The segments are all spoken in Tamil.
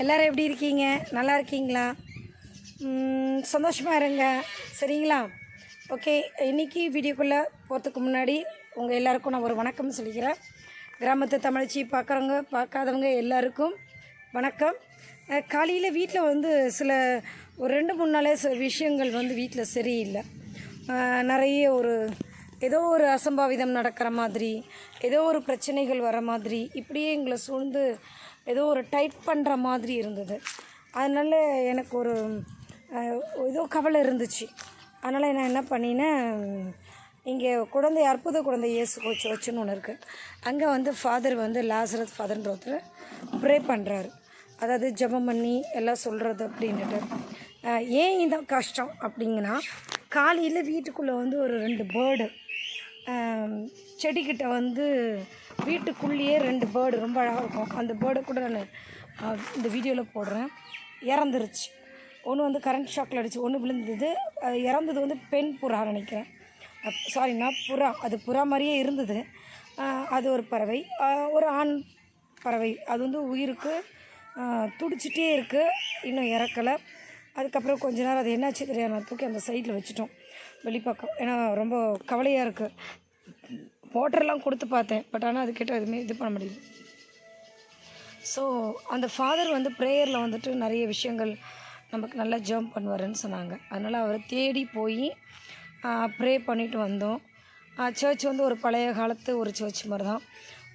எல்லோரும் எப்படி இருக்கீங்க? நல்லா இருக்கீங்களா? சந்தோஷமாக இருங்க. சரிங்களா? ஓகே இன்னைக்கு வீடியோக்குள்ளே போகிறதுக்கு முன்னாடி உங்கள் எல்லாருக்கும் நான் ஒரு வணக்கம் சொல்லிக்கிறேன். கிராமத்து தமிழ்ச்சி பார்க்குறவங்க பார்க்காதவங்க எல்லாருக்கும் வணக்கம். காலையில் வீட்டில் வந்து சில ஒரு ரெண்டு மூணு நாளே சில விஷயங்கள் வந்து வீட்டில் சரியில்லை. நிறைய ஒரு ஏதோ ஒரு அசம்பாவிதம் நடக்கிற மாதிரி ஏதோ ஒரு பிரச்சனைகள் வர மாதிரி இப்படியே எங்களை சூழ்ந்து ஏதோ ஒரு டைட் பண்ணுற மாதிரி இருந்தது. அதனால் எனக்கு ஒரு ஏதோ கவலை இருந்துச்சு. அதனால் நான் என்ன பண்ணினேன் இங்கே குழந்தை அற்புத குழந்தை இயேசு கோச்சு வச்சுன்னு ஒன்று இருக்குது அங்கே வந்து ஃபாதர் வந்து லாசரத் ஃபாதர்ன்ற ஒருத்தர் ப்ரே பண்ணுறாரு அதாவது ஜெபம் பண்ணி எல்லாம் சொல்கிறது அப்படின்னுட்டு. ஏன் இதான் கஷ்டம் அப்படிங்கன்னா காலையில் வீட்டுக்குள்ளே வந்து ஒரு ரெண்டு பேர்டு செடிக்கிட்ட வந்து வீட்டுக்குள்ளேயே ரெண்டு பேர்டு ரொம்ப அழகாக இருக்கும். அந்த பேர்டை கூட நான் இந்த வீடியோவில் போடுறேன். இறந்துருச்சு. ஒன்று வந்து கரண்ட் ஷாக்கில் அடிச்சு ஒன்று விழுந்தது. அது இறந்தது வந்து பெண் புறா நினைக்கிறேன். சாரிண்ணா புறா. அது புறா மாதிரியே இருந்தது. அது ஒரு பறவை. ஒரு ஆண் பறவை. அது வந்து உயிருக்கு துடிச்சிட்டே இருக்குது இன்னும் இறக்கலை. அதுக்கப்புறம் கொஞ்ச நேரம் அது என்னாச்சு தெரியாது நான் தூக்கி அந்த சைடில் வச்சுட்டோம். வெளிப்பக்கம். ஏன்னா ரொம்ப கவலையாக இருக்குது வாட்டர்லாம் கொடுத்து பார்த்தேன். பட் ஆனால் அதுக்கிட்ட எதுவுமே இது பண்ண முடியல. ஸோ அந்த ஃபாதர் வந்து ப்ரேயரில் வந்துட்டு நிறைய விஷயங்கள் நமக்கு நல்லா ஜம்ப் பண்ணுவாருன்னு சொன்னாங்க. அதனால் அவரை தேடி போய் ப்ரே பண்ணிட்டு வந்தோம். சர்ச் வந்து ஒரு பழைய காலத்து ஒரு சர்ச் மாதிரி தான்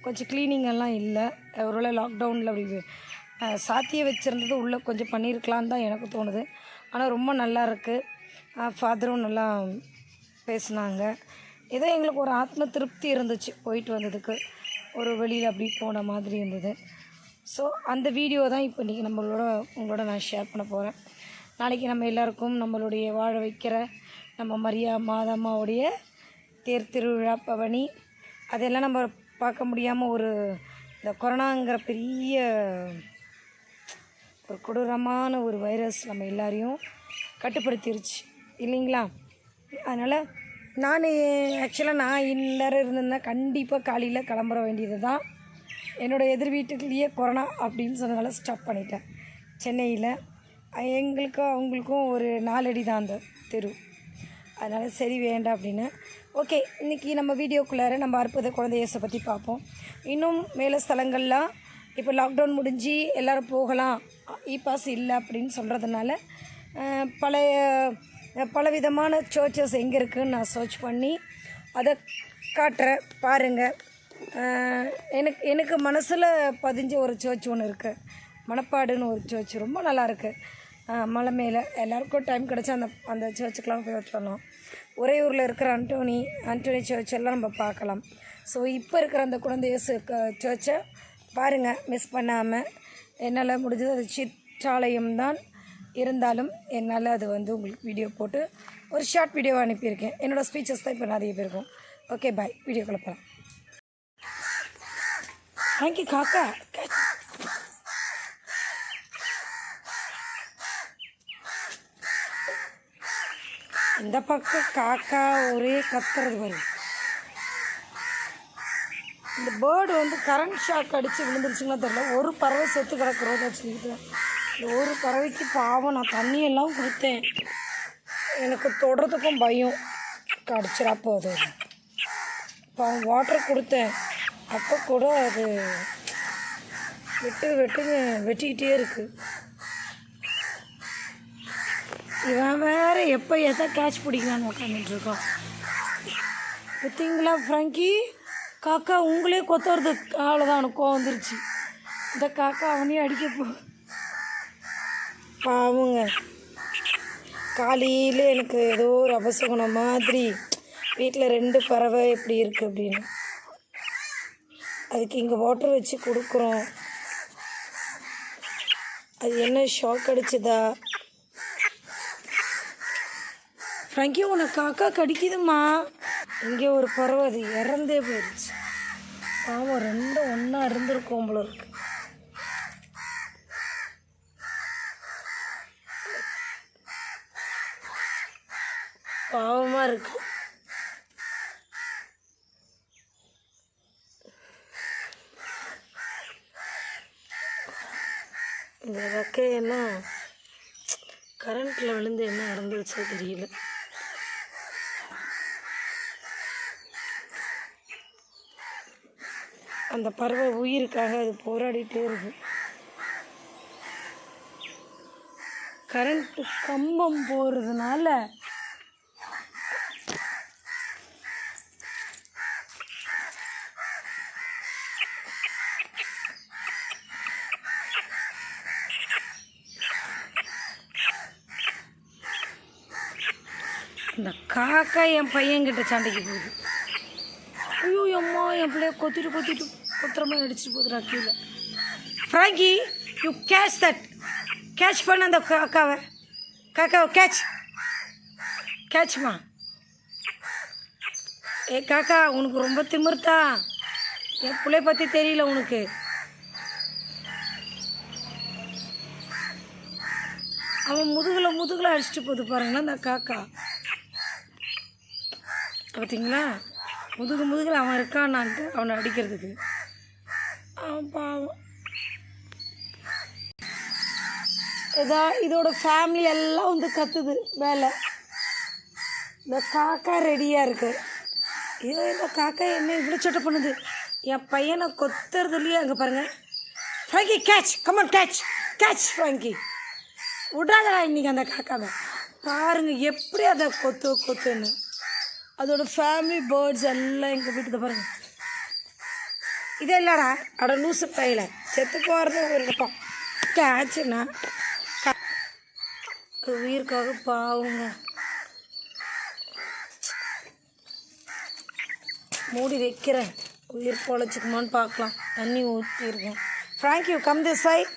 கொஞ்சம் க்ளீனிங் எல்லாம் இல்லை. ஒருவேளை லாக்டவுனில் அப்படி சாத்திய வச்சுருந்தது உள்ளே கொஞ்சம் பண்ணியிருக்கலான்னு தான் எனக்கு தோணுது. ஆனால் ரொம்ப நல்லா இருக்குது ஃபாதரும் நல்லா பேசுனாங்க. ஏதோ எங்களுக்கு ஒரு ஆத்ம திருப்தி இருந்துச்சு போயிட்டு வந்ததுக்கு. ஒரு வெளியில் அப்படி போன மாதிரி இருந்தது. ஸோ அந்த வீடியோ தான் இப்போ இன்றைக்கி நம்மளோட உங்களோட நான் ஷேர் பண்ண போகிறேன் நாளைக்கு நம்ம எல்லாருக்கும் நம்மளுடைய வாழ வைக்கிற நம்ம மரியா மாதம்மாவுடைய தேர் திருவிழா பவனி. அதெல்லாம் நம்ம பார்க்க முடியாமல் ஒரு இந்த கொரோனாங்கிற பெரிய ஒரு கொடூரமான ஒரு வைரஸ் நம்ம எல்லாரையும் கட்டுப்படுத்திருச்சு. இல்லைங்களா? அதனால் நான் ஆக்சுவலாக நான் இந்நேரம் இருந்திருந்தா கண்டிப்பாக காலையில் கிளம்புற வேண்டியது தான் என்னோடய எதிர் வீட்டுக்குள்ளேயே கொரோனா அப்படின்னு சொன்னதால ஸ்டாப் பண்ணிட்டேன் சென்னையில் எங்களுக்கும் அவங்களுக்கும் ஒரு நாலடி தான் அந்த தெரு அதனால் சரி வேண்டாம் அப்படின்னு ஓகே இன்றைக்கி நம்ம வீடியோக்குள்ளார நம்ம அற்புத குழந்தை இயேசை பற்றி பார்ப்போம் இன்னும் மேலே ஸ்தலங்கள்லாம் இப்போ லாக்டவுன் முடிஞ்சு எல்லோரும் போகலாம் இ பாஸ் இல்லை அப்படின்னு சொல்கிறதுனால பழைய பலவிதமான சர்ச்சஸ் எங்கே இருக்குதுன்னு நான் சர்ச் பண்ணி அதை காட்டுறேன் பாருங்கள் எனக்கு எனக்கு மனசில் பதிஞ்ச ஒரு சர்ச் ஒன்று இருக்குது மணப்பாடுன்னு ஒரு சர்ச் ரொம்ப நல்லாயிருக்கு மலை மேலே. எல்லாருக்கும் டைம் கிடச்சா அந்த அந்த சர்ச்சுக்கெலாம் போய் வரலாம் ஒரே ஊரில் இருக்கிற அன்டோனி அன்டோனி சர்ச் எல்லாம் நம்ம பார்க்கலாம். ஸோ இப்போ இருக்கிற அந்த குழந்தை இயேசு சர்ச்சை பாருங்கள் மிஸ் பண்ணாமல் என்னால் முடிஞ்சது அது சிற்றாலயம் தான். இருந்தாலும் என்னால் அது வந்து உங்களுக்கு வீடியோ போட்டு ஒரு ஷார்ட் வீடியோ அனுப்பியிருக்கேன். என்னோடய ஸ்பீச்சஸ் தான் இப்போ நிறைய பேருக்கும். ஓகே பாய் வீடியோ போகலாம் தேங்க்யூ காக்கா. இந்த பக்கம் காக்கா ஒரே கத்துறது வரும் இந்த பேர்டு வந்து கரண்ட் ஷாக் அடித்து விழுந்துருச்சுங்களா தெரியல. ஒரு பறவை செத்து கிடக்குறோம் வச்சுக்கிட்டு ஒரு பறவைக்கு பாவம் நான் தண்ணியெல்லாம் கொடுத்தேன் எனக்கு தொடுறதுக்கும் பயம். கடிச்சிடா போகுது. பாவம் வாட்டர் கொடுத்தேன். அப்போ கூட அது வெட்டு வெட்டுன்னு வெட்டிக்கிட்டே இருக்கு. இவன் வேற எப்போ எதை கேட்ச் பிடிக்கலான்னு உட்காந்துட்டு இருக்கான். பார்த்தீங்களா ஃப்ரங்கி? காக்கா உங்களே கொத்துறது அவ்வளோதான் எனக்கு கோவம் வந்துருச்சு. இந்த காக்கா அவனையும் அடிக்க போ பாவங்க. காலையில் எனக்கு ஏதோ ஒரு அபசகுணம் மாதிரி. வீட்டில் ரெண்டு பறவை இப்படி இருக்குது அப்படின்னு. அதுக்கு இங்கே வாட்டர் வச்சு கொடுக்குறோம். அது என்ன ஷாக் அடிச்சுதா? ஃப்ரங்கி உனக்கு காக்கா கடிக்குதுமா இங்கே ஒரு பறவை அது இறந்தே போயிடுச்சு பாவம் ரெண்டும் ஒன்றா இருந்திருக்கோம் போல இருக்கு. பாவமாக இருக்கு. இந்த ரெக்கை என்ன? கரண்ட்டில் விழுந்து என்ன நடந்துச்சோ தெரியல. அந்த பறவை உயிருக்காக அது போராடிட்டே இருக்கு. கரண்ட்டு கம்பம் போகிறதுனால இந்த காக்கா என் பையன்கிட்ட சண்டைக்கு போகுது. ஐயோ அம்மா என் பிள்ளைய கொத்திட்டு கொத்திட்டு கொத்துறமா அடிச்சுட்டு போகுதுடா கீழே. Frankie you catch that catch பண்ண அந்த காக்காவை காக்காவை கேட்ச் கேட்ச்மா ஏ காக்கா உனக்கு ரொம்ப திமிர்த்தா என் பிள்ளைய பற்றி தெரியல உனக்கு. அவன் முதுகில் முதுகில் அடிச்சுட்டு போகுது பாருங்களேன் அந்த காக்கா. பார்த்தீங்களா முதுகு முதுகில் அவன் இருக்கானான்ட்டு அவனை அடிக்கிறதுக்கு. பாவம். இதா இதோட ஃபேமிலி எல்லாம் வந்து கத்துது மேலே. இந்த காக்கா ரெடியாக இருக்கு. ஐயோ இந்த காக்கா என்ன இவ்வளோ சட்டை பண்ணுது? என் பையனை கொத்துறதுலையே அங்கே பாருங்க. Frankie catch come on catch catch Frankie விடாதடா இன்னைக்கு அந்த காக்காவை. பாருங்க எப்படி அதை கொத்து கொத்துன்னு. அதோட ஃபேமிலி பேர்ட்ஸ் எல்லாம் எங்கள் வீட்டுக்கு பாருங்க. இது இல்லைடா அட லூசு பையில. செத்து போகிறது ஒரு இடப்பம் கேட்சுண்ணா உயிருக்காக பாவுங்க. மூடி வைக்கிறேன். உயிர் பொழைச்சிக்குமான்னு பார்க்கலாம். தண்ணி ஊற்றிருக்கேன் Frank you come this side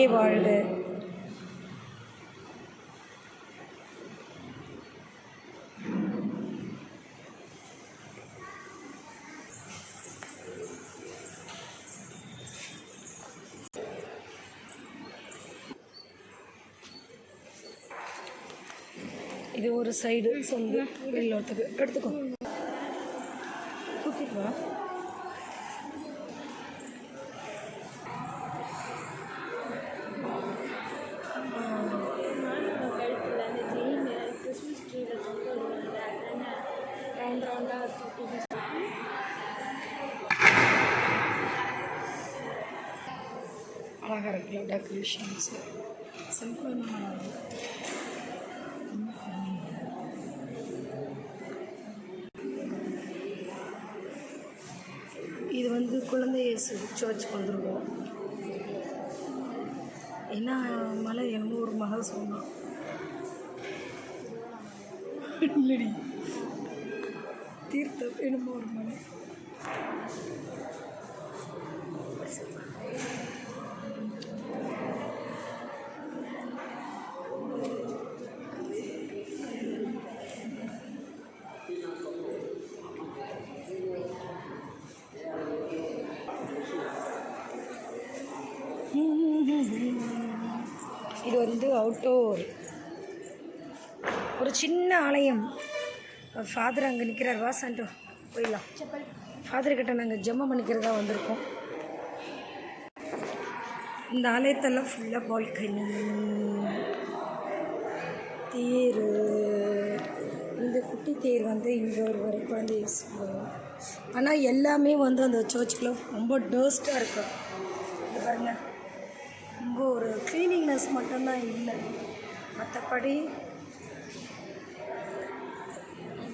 மலையே வாழ்க. இது ஒரு சைடு சொந்து வெள்ளத்துக்கு எடுத்துக்கோ. தூக்கிட்டு வா. அழகாக இருக்குல்ல டெக்கரேஷன்ஸு சிம்பிளான இது வந்து குழந்தை இயேசு சர்ச்சுக்கு வந்துருவோம் என்ன மலை என்னமோ ஒரு மகள் சொன்னான் இல்லடி தீர்த்தம் என்னமோ ஒரு மலை அவுட்டோர். ஒரு சின்ன ஆலயம். ஃபாதர் அங்கே நிற்கிறார் வா சாண்டோ. போயிடலாம். ஃபாதர் கிட்ட நாங்கள் ஜெம்மம் பண்ணிக்கிறதா வந்திருக்கோம். இந்த ஆலயத்தெல்லாம் ஃபுல்லாக பால்கனி. தேர். இந்த குட்டி தேர் வந்து இங்கே ஒரு வரை குழந்தைய ஆனால் எல்லாமே வந்து அந்த சர்ச்சுக்குள்ளே ரொம்ப டேஸ்ட்டாக இருக்கும். இது பாருங்கள் ரொம்ப ஒரு க்ளீனிங்னஸ் மட்டும்தான் இல்லை. மற்றபடி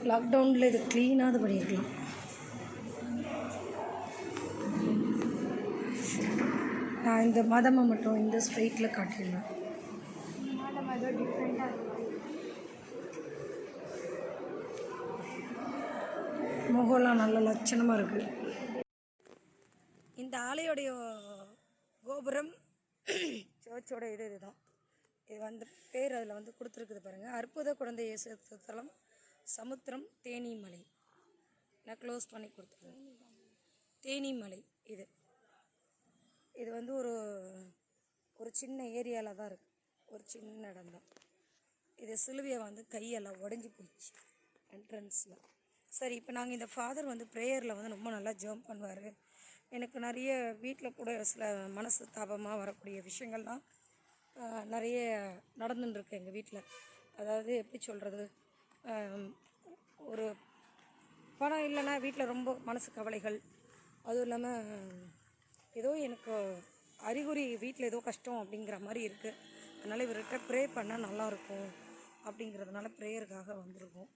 லாக்டவுனில் இது க்ளீனாக பண்ணியிருக்கலாம் நான் இந்த மதமை மட்டும் இந்த டிஃப்ரெண்ட்டாக இருக்கும் முகம்லாம் நல்ல லட்சணமாக இருக்குது இந்த ஆலையோடைய கோபுரம் சர்ச்சோட இது இதுதான். இது வந்து பேர் அதில் வந்து கொடுத்துருக்குது பாருங்கள் அற்புத குழந்தை இயேசு தலம் சமுத்திரம் தேனிமலை. நான் க்ளோஸ் பண்ணி கொடுத்துருக்கேன் தேனிமலை இது. இது வந்து ஒரு ஒரு சின்ன ஏரியாவில் தான் இருக்குது ஒரு சின்ன இடம் தான். இது சிலுவையை வந்து கையெல்லாம் உடஞ்சி போயிடுச்சு என்ட்ரன்ஸில் சரி இப்போ நாங்கள் இந்த ஃபாதர் வந்து ப்ரேயரில் வந்து ரொம்ப நல்லா ஜம்ப் பண்ணுவார். எனக்கு நிறைய வீட்டில் கூட சில மனசு தாபமாக வரக்கூடிய விஷயங்கள்லாம் நிறைய நடந்துட்டுருக்கு எங்கள் வீட்டில். அதாவது எப்படி சொல்கிறது ஒரு பணம் இல்லைன்னா வீட்டில் ரொம்ப மனசு கவலைகள். அதுவும் இல்லாமல் ஏதோ எனக்கு அறிகுறி வீட்டில் ஏதோ கஷ்டம் அப்படிங்கிற மாதிரி இருக்குது அதனால் இவர்கிட்ட ப்ரே பண்ணால் நல்லாயிருக்கும் அப்படிங்கிறதுனால ப்ரேயருக்காக வந்திருக்கோம்.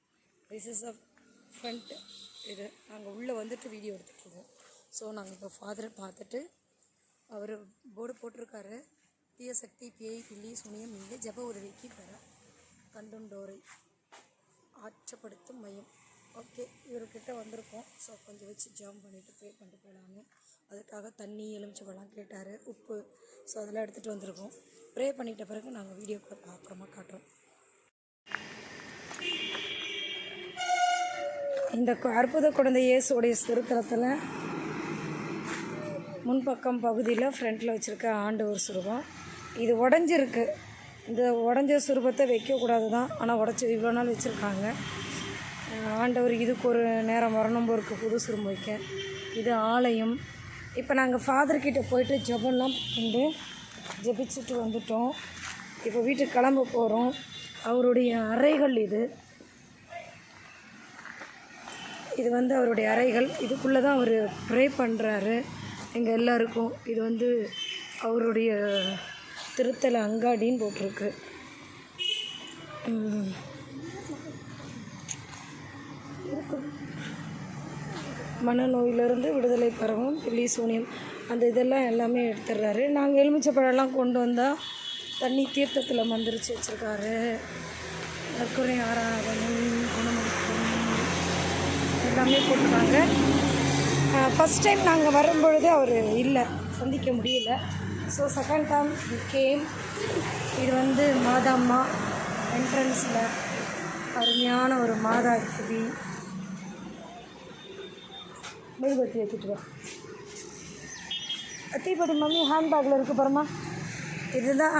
திஸ் இஸ் அ ஃப்ரண்ட் இது. நாங்கள் உள்ளே வந்துட்டு வீடியோ எடுத்துகிட்ருக்கோம் ஸோ நாங்கள் இப்போ ஃபாதரை பார்த்துட்டு அவர் போர்டு போட்டிருக்காரு. தீய சக்தி பேய் பில்லி சுனியம் இங்கே ஜப உதவிக்கு பெற கண்டுண்டோரை ஆற்றப்படுத்தும் மையம். ஓகே இவர்கிட்ட வந்திருக்கோம். ஸோ கொஞ்சம் வச்சு ஜாம் பண்ணிவிட்டு ப்ரே பண்ணிட்டு போகலான்னு அதுக்காக தண்ணி எலுமிச்சம்பழம் கேட்டார். உப்பு. ஸோ அதெல்லாம் எடுத்துகிட்டு வந்திருக்கோம். ப்ரே பண்ணிட்ட பிறகு நாங்கள் வீடியோ அப்புறமா காட்டுறோம். இந்த அற்புத குழந்தை இயேசுடைய சிறுத்தலத்தில் முன்பக்கம் பகுதியில் ஃப்ரண்ட்டில் வச்சுருக்க ஆண்டவர் சுரூபம். இது உடஞ்சிருக்கு. இந்த உடஞ்ச சுரூபத்தை வைக்கக்கூடாது தான் ஆனால் உடச்சி இவ்வளோ நாள் வச்சுருக்காங்க. ஆண்டவர் இதுக்கு ஒரு நேரம் வரணும் போருக்கு புது சுரும்பு வைக்க. இது ஆலயம். இப்போ நாங்கள் ஃபாதர்கிட்ட போயிட்டு ஜெபம்லாம் பண்ணிட்டு ஜபிச்சுட்டு வந்துட்டோம். இப்போ வீட்டுக்கு கிளம்ப போகிறோம் அவருடைய அறைகள் இது. இது வந்து அவருடைய அறைகள். இதுக்குள்ளே தான் அவர் ப்ரே பண்ணுறாரு எங்கள் எல்லாருக்கும் இது வந்து அவருடைய திருத்தல அங்காடின்னு போட்டிருக்கு. மனநோயிலிருந்து விடுதலை பெறவும் பில்லி சூனியம். அந்த இதெல்லாம் எல்லாமே எடுத்துடுறாரு. நாங்கள் எலுமிச்சப்பழம்லாம் கொண்டு வந்தால் தண்ணி தீர்த்தத்தில் மந்திரிச்சு வச்சுருக்காரு. நற்குறை ஆராதனம் குணமளிக்கும் எல்லாமே போட்டிருக்காங்க. ஃபஸ்ட் டைம் நாங்கள் வரும்பொழுது அவர் இல்லை சந்திக்க முடியல. ஸோ செகண்ட் டைம் கேம் இது வந்து மாதாம்மா என்ட்ரன்ஸில் அருமையான ஒரு மாதா குடி மெழுகுவத்தி வச்சுட்டு வா. மம்மி ஹேண்ட்பேக்கில் இருக்கு பாருமா இதுதான்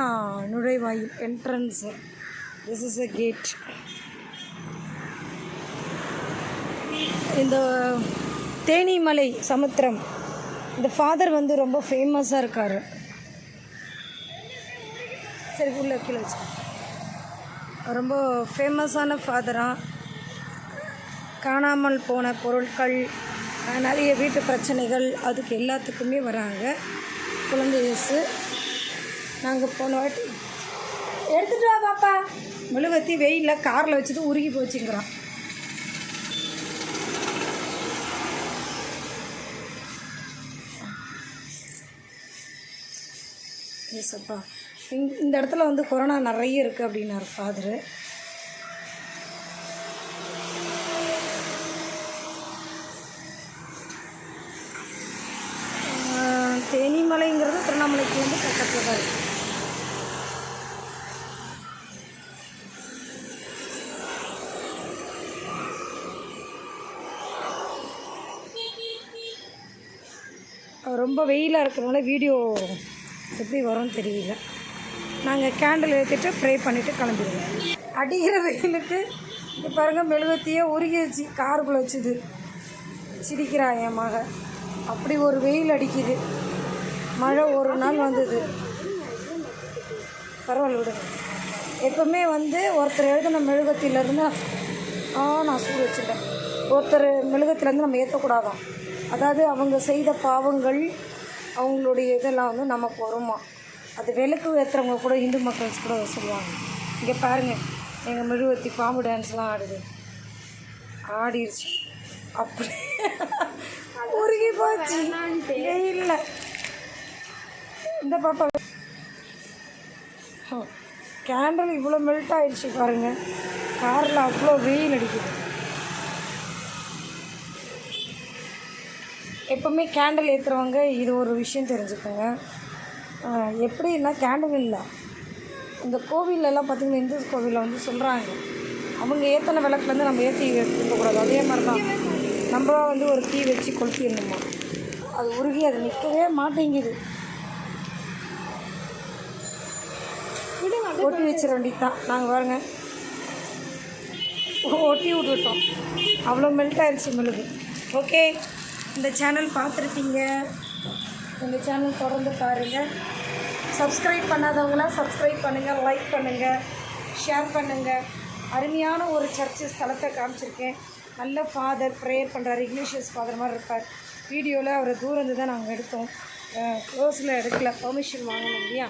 நுழைவாயில் entrance this is a gate இந்த தேனிமலை சமுத்திரம். இந்த ஃபாதர் வந்து ரொம்ப ஃபேமஸாக இருக்கார். சரி உள்ள கீழே வச்சு ரொம்ப ஃபேமஸான ஃபாதராக காணாமல் போன பொருட்கள் நிறைய வீட்டு பிரச்சனைகள் அதுக்கு எல்லாத்துக்குமே வராங்க. குழந்தை இயேசு நாங்கள் போன வாட்டி எடுத்துட்டு வா பாப்பா. முழுவத்தி வெயிலில் காரில் வச்சுட்டு உருகி போச்சுங்கிறான். ஏசப்பா இங் இந்த இடத்துல வந்து கொரோனா நிறைய இருக்குது அப்படின்னாரு ஃபாதரு. தேனிமலைங்கிறது திருவண்ணாமலைக்கு வந்து பக்கத்தில் தான் இருக்குது ரொம்ப வெயிலாக இருக்கிறதுனால வீடியோ எப்படி வரும்னு தெரியல. நாங்கள் கேண்டில் ஏற்றிட்டு ப்ரே பண்ணிவிட்டு கிளம்பிடுவோம். அடிக்கிற வெயிலுக்கு இது பாருங்கள் மெழுகுவத்தியே உருகி வச்சு காருக்குள்ளே வச்சுது. சிரிக்கிறா என் மக. அப்படி ஒரு வெயில் அடிக்குது. மழை ஒரு நாள் வந்தது. பரவாயில்ல விடு. எப்பவுமே வந்து ஒருத்தர் எழுதின மெழுகத்திலேருந்து ஆ நான் சூடு வச்சுட்டேன். ஒருத்தர் மெழுகத்திலேருந்து நம்ம ஏற்றக்கூடாதான் அதாவது அவங்க செய்த பாவங்கள் அவங்களுடைய இதெல்லாம் வந்து நமக்கு வருமா அது விளக்கு ஏற்றுறவங்க கூட இந்து மக்கள்ஸ் கூட சொல்லுவாங்க. இங்கே பாருங்கள் எங்கள் மெழுகுவர்த்தி பாம்பு டான்ஸ்லாம் ஆடுது. ஆடிடுச்சு அப்படி உருகி போச்சு. இல்லை. இந்த பாப்பா கேண்டில் இவ்வளோ மெல்ட் ஆயிடுச்சு பாருங்கள் காரில் அவ்வளோ வெயில் அடிக்குது. எப்போவுமே கேண்டில் ஏற்றுறவங்க இது ஒரு விஷயம் தெரிஞ்சுக்கோங்க. எப்படின்னா கேண்டில் இல்லை. இந்த கோவிலெல்லாம் பார்த்திங்கன்னா இந்து கோவிலில் வந்து சொல்கிறாங்க அவங்க ஏற்றின விளக்குலேருந்து நம்ம ஏற்றி இருக்கக்கூடாது அதே மாதிரி தான் நம்மளாக வந்து ஒரு தீ வச்சு கொளுத்திடணுமா? அது உருகி அது நிற்கவே மாட்டேங்குது. ஒட்டி வச்சிட வேண்டி தான் நாங்கள் பாருங்க ஒட்டி விட்டுட்டோம். அவ்வளோ மெல்ட் ஆயிடுச்சு மெழுகு ஓகே இந்த சேனல் பார்த்துருப்பீங்க. இந்த சேனல் தொடர்ந்து பாருங்கள் சப்ஸ்கிரைப் பண்ணாதவங்களாம் சப்ஸ்கிரைப் பண்ணுங்கள் லைக் பண்ணுங்கள் ஷேர் பண்ணுங்கள் அருமையான ஒரு சர்ச்சு ஸ்தலத்தை காமிச்சிருக்கேன். நல்ல ஃபாதர் ப்ரேயர் பண்ணுறாரு இக்னேஷியஸ் ஃபாதர் மாதிரி இருப்பார். வீடியோவில் அவரை தூரந்து தான் நாங்கள் எடுத்தோம். க்ளோஸில் எடுக்கல பெர்மிஷன் வாங்கணும் இல்லையா?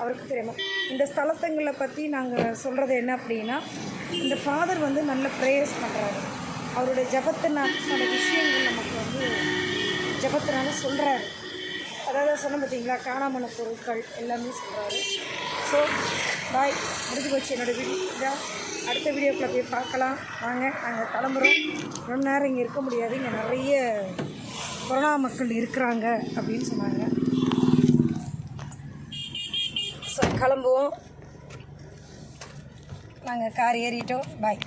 அவருக்கு தெரியாமல் இந்த ஸ்தலத்துங்களை பற்றி நாங்கள் சொல்கிறது என்ன அப்படின்னா இந்த ஃபாதர் வந்து நல்ல ப்ரேயர்ஸ் பண்ணுறாரு அவருடைய ஜபத்தினால விஷயங்கள் நமக்கு வந்து ஜபத்தினால சொல்கிறாரு அதாவது சொன்ன பார்த்தீங்களா காணாமல பொருட்கள் எல்லாமே சொல்கிறாரு ஸோ பாய் முடிஞ்சு போச்சு என்னோடய வீடியோ அடுத்த வீடியோக்குள்ளே போய் பார்க்கலாம். வாங்க நாங்கள் கிளம்புறோம். ரொம்ப நேரம் இங்கே இருக்க முடியாது. இங்கே நிறைய கொரோனா மக்கள் இருக்கிறாங்க அப்படின்னு சொன்னாங்க. ஸோ கிளம்புவோம். நாங்கள் கார் ஏறிட்டோம். பாய்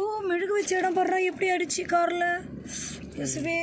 ஓ மெழுகு வச்சு இடம் போடுறோம் எப்படி அடிச்சு காரில்? யோசுவே